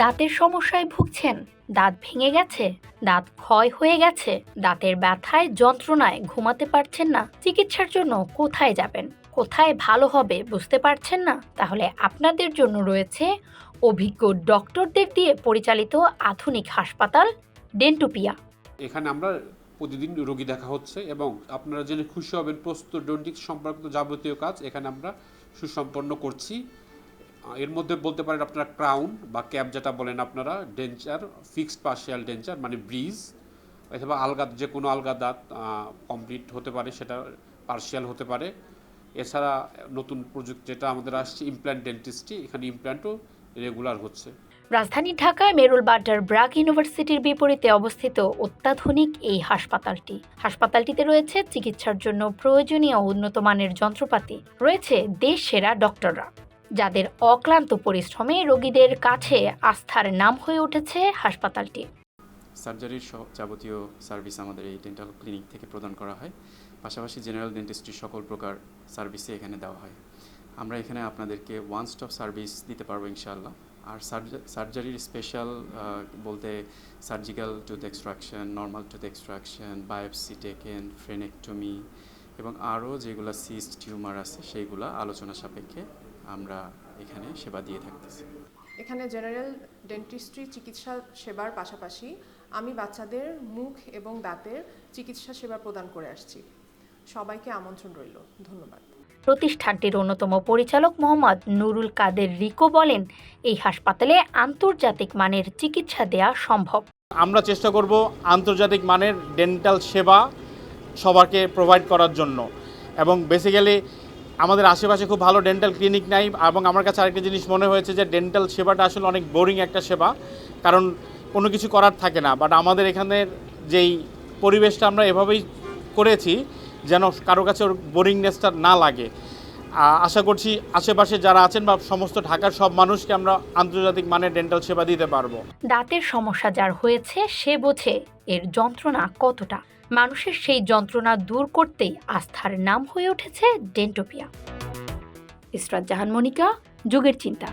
দাঁতের সমস্যায় ভুগছেন, দাঁত ভেঙে গেছে, দাঁত ক্ষয় হয়ে গেছে, দাঁতের ব্যথায়, যন্ত্রণায় ঘুমাতে পারছেন না, চিকিৎসার জন্য কোথায় যাবেন? কোথায় ভালো হবে বুঝতে পারছেন না? তাহলে আপনাদের জন্য রয়েছে অভিজ্ঞ ডক্টরদের দিয়ে পরিচালিত আধুনিক হাসপাতাল, ডেন্টোপিয়া। এখানে আমরা প্রতিদিন রোগী দেখা হচ্ছে এবং আপনারা জেনে খুশি হবেন, প্রস্তুত প্রস্তোডন্টিক্স সম্পর্কিত যাবতীয় কাজ এখানে আমরা সুসম্পন্ন করছি। এর মধ্যে বলতে পারেন আপনারা ক্রাউন বা ক্যাপ যেটা বলেন আপনারা, ডেঞ্চার, ফিক্সড পার্শিয়াল ডেঞ্চার মানে ব্রিজ অথবা আলগা, যে কোনো আলগা দাঁত কমপ্লিট হতে পারে, সেটা পার্শিয়াল হতে পারে। এছাড়া নতুন প্রযুক্তি যেটা আমাদের আসছে ইমপ্ল্যান্ট ডেন্টিস্ট্রি এখানে ইমপ্ল্যান্টও রেগুলার হচ্ছে। রাজধানী ঢাকায় মেরুল বাড্ডার ব্রাক ইউনিভার্সিটির বিপরীতে অবস্থিত অত্যাধুনিক এই হাসপাতালটি। হাসপাতালটিতে রয়েছে চিকিৎসার জন্য প্রয়োজনীয় উন্নত মানের যন্ত্রপাতি। রয়েছে দেশ সেরা ডক্টররা। যাদের অক্লান্ত পরিশ্রমে রোগীদের কাছে আস্থার নাম হয়ে উঠেছে হাসপাতালটি। সার্জারির সব যাবতীয় সার্ভিস আমাদের এই ডেন্টাল ক্লিনিক থেকে প্রদান করা হয়। পাশাপাশি জেনারেল ডেন্টিস্ট্রির সকল প্রকার সার্ভিসে এখানে দেওয়া হয়। আমরা এখানে আপনাদেরকে ওয়ান স্টপ সার্ভিস দিতে পারব ইনশাআল্লাহ। আর সার্জারির স্পেশাল বলতে surgical tooth extraction normal tooth extraction biopsy taken frenectomy এবং আরও যেগুলো সিস্ট টিউমার আছে, সেইগুলো আলোচনা সাপেক্ষে আমরা এখানে সেবা দিয়ে থাকতেছি। এখানে জেনারেল ডেন্টিস্ট্রি চিকিৎসা সেবার পাশাপাশি আমি বাচ্চাদের মুখ এবং দাঁতের চিকিৎসা সেবা প্রদান করে আসছি। সবাইকে আমন্ত্রণ রইল। ধন্যবাদ। প্রতিষ্ঠানটির অন্যতম পরিচালক মোহাম্মদ নুরুল কাদের রিকো বলেন এই হাসপাতালে আন্তর্জাতিক মানের চিকিৎসা দেওয়া সম্ভব। আমরা চেষ্টা করব আন্তর্জাতিক মানের ডেন্টাল সেবা সবাইকে প্রোভাইড করার জন্য। এবং বেসিক্যালি আমাদের আশেপাশে খুব ভালো ডেন্টাল ক্লিনিক নাই এবং আমার কাছে আরেকটা জিনিস মনে হয়েছে যে ডেন্টাল সেবাটা আসলে অনেক বোরিং একটা সেবা। কারণ কোনো কিছু করার থাকে না। বাট আমাদের এখানের যেই পরিবেশটা আমরা এভাবেই করেছি যেন কারও কাছে ওর বোরিংনেসটা না লাগে। আশা করছি আশেপাশে যারা আছেন বা সমস্ত ঢাকার সব মানুষকে আমরা আন্তর্জাতিক মানের ডেন্টাল সেবা দিতে পারব। দাঁতের সমস্যা যার হয়েছে, সে বোঝে এর যন্ত্রণা কতটা। মানুষের সেই যন্ত্রণা দূর করতেই আস্থার নাম হয়ে উঠেছে ডেন্টোপিয়া। ইসরাত জাহান মনিকা, যুগের চিন্তা।